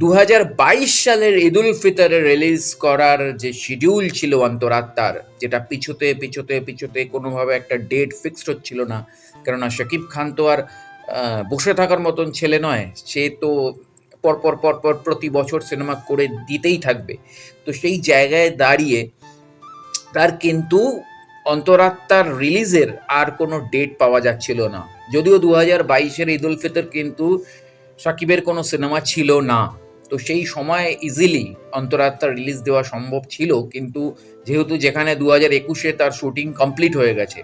দু হাজার বাইশ সালের ঈদুল ফিতরে রিলিজ করার যে শিডিউল ছিল অন্তরাত্মার, যেটা পিছুতে পিছুতে পিছুতে কোনোভাবে একটা ডেট ফিক্সড হচ্ছিল না। কেননা শাকিব খান তো আর বসে থাকার মতন ছেলে নয়। সে তো পরপর পরপর প্রতি বছর সিনেমা করে দিতেই থাকবে। তো সেই জায়গায় দাঁড়িয়ে তার কিন্তু অন্তরাত্মার রিলিজের আর কোনো ডেট পাওয়া যাচ্ছিল না। যদিও দু হাজার বাইশের ঈদুল ফিতর কিন্তু সাকিবের কোনো সিনেমা ছিল না। তো সেই সময় ইজিলি অন্তরাত্মার রিলিজ দেওয়া সম্ভব ছিল, কিন্তু যেহেতু যেখানে দু হাজার একুশে তার শুটিং কমপ্লিট হয়ে গেছে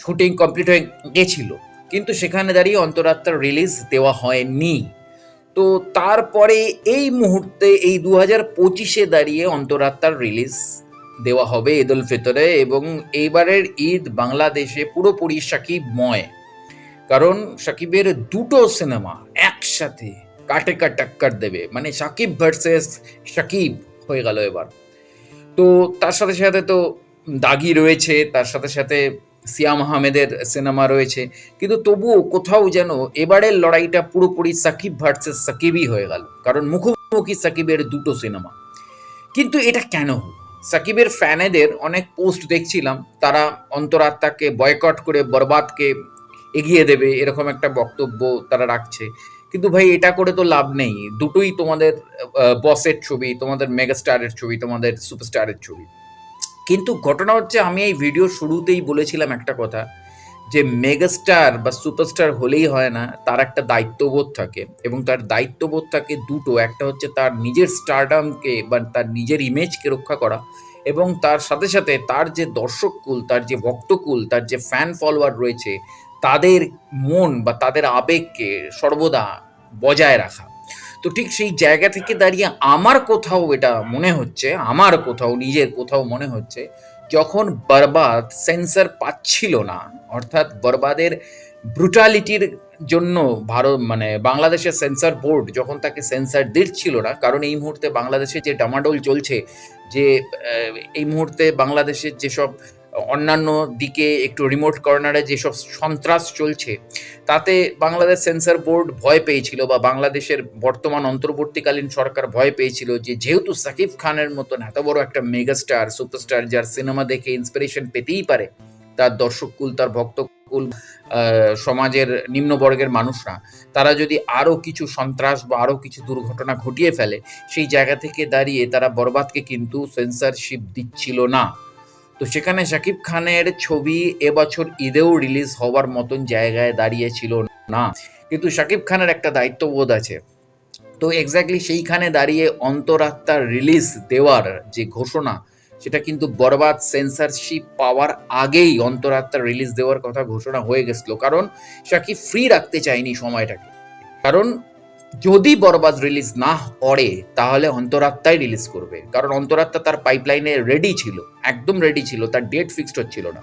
শুটিং কমপ্লিট হয়ে গেছিল, কিন্তু সেখানে দাঁড়িয়ে অন্তরাত্মার রিলিজ দেওয়া হয়নি। তো তারপরে এই মুহূর্তে, এই দু হাজার পঁচিশে দাঁড়িয়ে অন্তরাত্মার রিলিজ দেওয়া হবে ঈদ উল ফিতরে এবং এইবারের ঈদ বাংলাদেশে পুরোপুরি সাকিব সাকিবময়। কারণ সাকিবের দুটো সিনেমা একসাথে কাটে টক্কর দেবে। মানে সাকিব ভার্সেস সাকিব হয়ে গেল এবার। তো তার সাথে সাথে তো দাগি রয়েছে, তার সাথে সাথে সিয়াম আহমেদের সিনেমা রয়েছে। কিন্তু তবুও কোথাও যেন এবারের লড়াইটা পুরোপুরি সাকিব ভার্সেস সাকিবই হয়ে গেল। কারণ মুখোমুখি সাকিবের দুটো সিনেমা কিন্তু এটা কেন সাকিবের ফ্যানেদের অনেক পোস্ট দেখছিলাম, তারা অন্তরাত্মাকে বয়কট করে, বরবাদকে এগিয়ে দেবে, এরকম একটা বক্তব্য তারা রাখছে। কিন্তু ভাই, এটা করে তো লাভ নেই। দুটোই তোমাদের বসের ছবি, তোমাদের মেগাস্টারের ছবি, তোমাদের সুপারস্টারের ছবি। কিন্তু ঘটনা হচ্ছে, আমি এই ভিডিও শুরুতেই বলেছিলাম একটা কথা, যে মেগাস্টার বা সুপারস্টার হলেই হয় না, তার একটা দায়িত্ববোধ থাকে। এবং তার দায়িত্ববোধ থাকে দুটো, একটা হচ্ছে তার নিজের স্টারডামকে বা তার নিজের ইমেজকে রক্ষা করা এবং তার সাথে সাথে তার যে দর্শককুল, তার যে ভক্তকুল, তার যে ফ্যান ফলোয়ার রয়েছে, তাদের মন বা তাদের আবেগকে সর্বদা বজায় রাখা। তো ঠিক সেই জায়গা থেকে দাঁড়িয়ে আমার কোথাও এটা মনে হচ্ছে, আমার কোথাও, নিজের কোথাও মনে হচ্ছে, যখন বরবাদ সেন্সার পাচ্ছিল না, অর্থাৎ বরবাদের ব্রুটালিটির জন্য ভারত মানে বাংলাদেশের সেন্সার বোর্ড যখন তাকে সেন্সার দিচ্ছিল না, কারণ এই মুহূর্তে বাংলাদেশে যে ডামাডোল চলছে, যে এই মুহূর্তে বাংলাদেশের যেসব অন্যান্য দিকে একটু রিমোট কর্নারে যেসব সন্ত্রাস চলছে, তাতে বাংলাদেশ সেন্সার বোর্ড ভয় পেয়েছিল বা বাংলাদেশের বর্তমান অন্তর্বর্তীকালীন সরকার ভয় পেয়েছিল যে, যেহেতু সাকিব খানের মতন এত বড় একটা মেগাস্টার সুপারস্টার যার সিনেমা দেখে ইন্সপিরেশন পেতেই পারে, তার দর্শককুল তার ভক্তকুল সমাজের নিম্নবর্গের মানুষরা, তারা যদি আরও কিছু সন্ত্রাস বা আরও কিছু দুর্ঘটনা ঘটিয়ে ফেলে, সেই জায়গা থেকে দাঁড়িয়ে তারা বরবাদকে কিন্তু সেন্সারশিপ দিচ্ছিল না। তো সেখানে শাকিব খানের ছবি এবছর ঈদেও রিলিজ হওয়ার মতন জায়গায় দাঁড়িয়েছিল না। কিন্তু শাকিব খানের একটা দায়িত্ববোধ আছে। তো এক্স্যাক্টলি সেইখানে দাঁড়িয়ে অন্তরাত্মার রিলিজ দেওয়ার যে ঘোষণা, সেটা কিন্তু বরবাদ সেন্সারশিপ পাওয়ার আগেই অন্তরাত্মার রিলিজ দেওয়ার কথা ঘোষণা হয়ে গেছিল। কারণ শাকিব ফ্রি রাখতে চায়নি সময়টাকে। কারণ যদি বরবাদ রিলিজ না করে তাহলে অন্তরাত্মাই রিলিজ করবে। কারণ অন্তরাত্মা তার পাইপলাইনে রেডি ছিল, একদম রেডি ছিল, তার ডেট ফিক্সড হচ্ছিল না।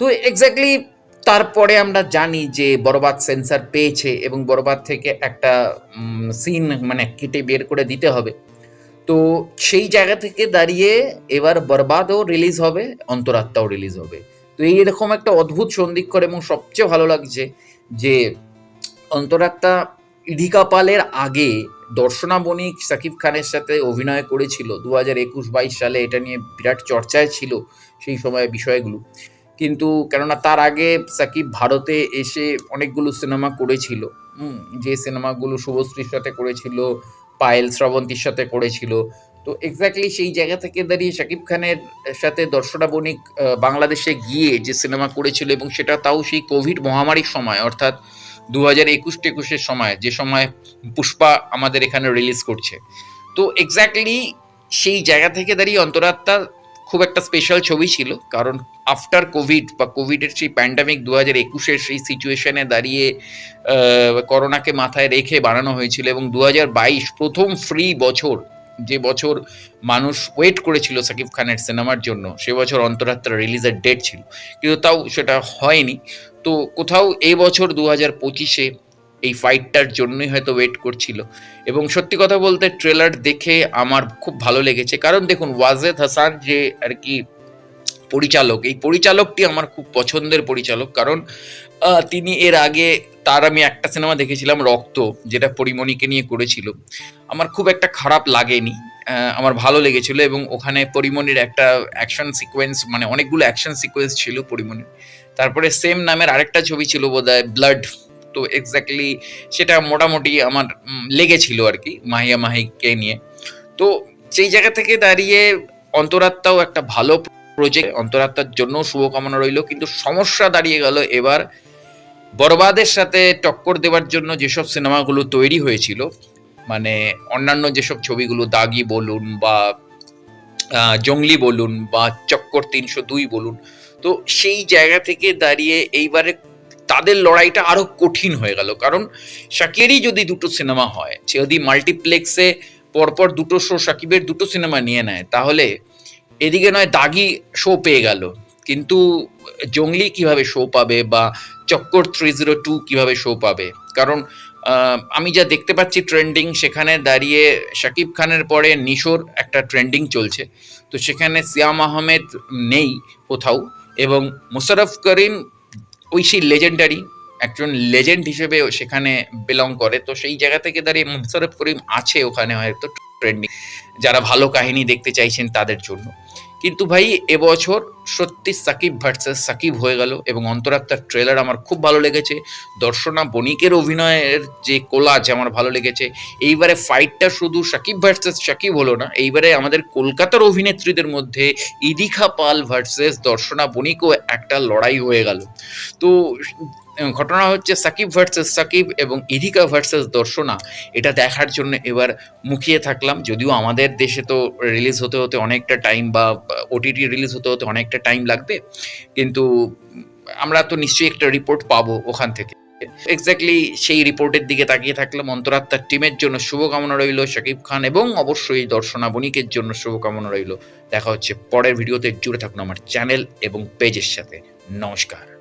তো এক্স্যাক্টলি তারপরে আমরা জানি যে বরবাদ সেন্সার পেয়েছে এবং বরবাদ থেকে একটা সিন মানে কেটে বের করে দিতে হবে। তো সেই জায়গা থেকে দাঁড়িয়ে এবার বরবাদও রিলিজ হবে, অন্তরাত্মাও রিলিজ হবে। তো এই এরকম একটা অদ্ভুত সন্ধিক্ষর এবং সবচেয়ে ভালো লাগছে যে অন্তরাত্মা ইধিকা পালের আগে দর্শনা বণিক সাকিব খানের সাথে অভিনয় করেছিল দু হাজার একুশ বাইশ সালে। এটা নিয়ে বিরাট চর্চায় ছিল সেই সময় বিষয়গুলো। কিন্তু কেননা তার আগে সাকিব ভারতে এসে অনেকগুলো সিনেমা করেছিল। যে সিনেমাগুলো শুভশ্রীর সাথে করেছিল, পায়েল শ্রাবন্তীর সাথে করেছিল। তো এক্স্যাক্টলি সেই জায়গা থেকে দাঁড়িয়ে শাকিব খানের সাথে দর্শনা বণিক বাংলাদেশে গিয়ে যে সিনেমা করেছিল এবং সেটা তাও সেই কোভিড মহামারীর সময়, অর্থাৎ দু হাজার একুশ টেকুশের সময়, যে সময় পুষ্পা আমাদের এখানে রিলিজ করছে। তো এক্স্যাক্টলি সেই জায়গা থেকে দাঁড়িয়ে অন্তরাত্মা খুব একটা স্পেশাল ছবি ছিল, কারণ আফটার কোভিড বা কোভিডের সেই প্যান্ডামিক দু হাজার একুশের সেই সিচুয়েশনে দাঁড়িয়ে করোনাকে মাথায় রেখে বানানো হয়েছিল এবং দু হাজার বাইশ প্রথম ফ্রি বছর, যে বছর মানুষ ওয়েট করেছিল সাকিব খানের সিনেমার জন্য, সে বছর অন্তরাত্মা রিলিজের ডেট ছিল। কিন্তু তাও সেটা হয়নি। তো কোথাও এই বছর দু হাজার পঁচিশে এই ফাইটটার জন্যই হয়তো ওয়েট করছিল। এবং সত্যি কথা বলতে ট্রেলার দেখে আমার খুব ভালো লেগেছে। কারণ দেখুন, ওয়াজেদ হাসান যে আর কি পরিচালক, এই পরিচালকটি আমার খুব পছন্দের পরিচালক। কারণ তিনি এর আগে, তার আমি একটা সিনেমা দেখেছিলাম, রক্ত, যেটা পরিমণিকে নিয়ে করেছিল। আমার খুব একটা খারাপ লাগেনি। আমার ভালো লেগেছিল এবং ওখানে পরিমণির একটা অ্যাকশন সিকোয়েন্স মানে অনেকগুলো অ্যাকশন সিকোয়েন্স ছিল পরিমণির। তারপরে সেম নামের আরেকটা ছবি ছিল বোধহয় ব্লাড তো এক্স্যাক্টলি সেটা মোটামুটি আমার লেগেছিল আর কি, মাহিয়া মাহিকে নিয়ে। তো সেই জায়গা থেকে দাঁড়িয়ে অন্তরাত্মাও একটা ভালো প্রজেক্ট অন্তরাত্মার জন্য শুভকামনা রইল, কিন্তু সমস্যা দাঁড়িয়ে গেল এবার বরবাদের সাথে টক্কর দেওয়ার জন্য যেসব সিনেমাগুলো তৈরি হয়েছিল মানে অন্যান্য যেসব ছবিগুলো, দাগি বলুন বা জঙ্গলি বলুন বা চক্কর তিনশো দুই বলুন তো সেই জায়গা থেকে দাঁড়িয়ে এইবারে তাদের লড়াইটা আরও কঠিন হয়ে গেল। কারণ শাকিরেরই যদি দুটো সিনেমা হয়, সে যদি মাল্টিপ্লেক্সে পরপর দুটো শো সাকিবের দুটো সিনেমা নিয়ে নেয়, তাহলে এদিকে নয় দাগি শো পেয়ে গেল। কিন্তু জঙ্গলি কীভাবে শো পাবে বা চক্কর থ্রি জিরো টু কীভাবে শো পাবে? কারণ আমি যা দেখতে পাচ্ছি ট্রেন্ডিং সেখানে দাঁড়িয়ে শাকিব খানের পরে নিশোর একটা ট্রেন্ডিং চলছে। তো সেখানে সিয়াম আহমেদ নেই কোথাও। এবং মুশারফ করিম ওই সেই লেজেন্ডারি একজন লেজেন্ড হিসেবে সেখানে বিলং করে। তো সেই জায়গা থেকে দাঁড়িয়ে মুশারফ করিম আছে ওখানে হয়তো ট্রেন্ডিং যারা ভালো কাহিনী দেখতে চাইছেন তাদের জন্য। কিন্তু ভাই এবছর সত্যি সাকিব ভার্সেস সাকিব হয়ে গেল এবং অন্তরাত্মার ট্রেলার আমার খুব ভালো লেগেছে। দর্শনা বণিকের অভিনয়ের যে কোলাজ আমার ভালো লেগেছে। এইবারে ফাইটটা শুধু সাকিব ভার্সেস সাকিব হলো না, এইবারে আমাদের কলকাতার অভিনেত্রীদের মধ্যে ইদিখা পাল ভার্সেস দর্শনা বণিকও একটা লড়াই হয়ে গেল। তো, ঘটনা হচ্ছে সাকিব ভার্সেস সাকিব এবং ইদিকা ভার্সেস দর্শনা, এটা দেখার জন্য এবার মুখিয়ে থাকলাম। যদিও আমাদের দেশে তো রিলিজ হতে হতে অনেকটা টাইম বা ওটিটি রিলিজ হতে হতে অনেকটা টাইম লাগবে। কিন্তু আমরা তো নিশ্চয়ই একটা রিপোর্ট পাবো ওখান থেকে। এক্স্যাক্টলি সেই রিপোর্টের দিকে তাকিয়ে থাকলাম। অন্তরাত্মার টিমের জন্য শুভকামনা রইল শাকিব খান এবং অবশ্যই দর্শনা বণিকের জন্য শুভকামনা রইল। দেখা হচ্ছে পরের ভিডিওতে। জুড়ে থাকুন আমার চ্যানেল এবং পেজের সাথে। নমস্কার।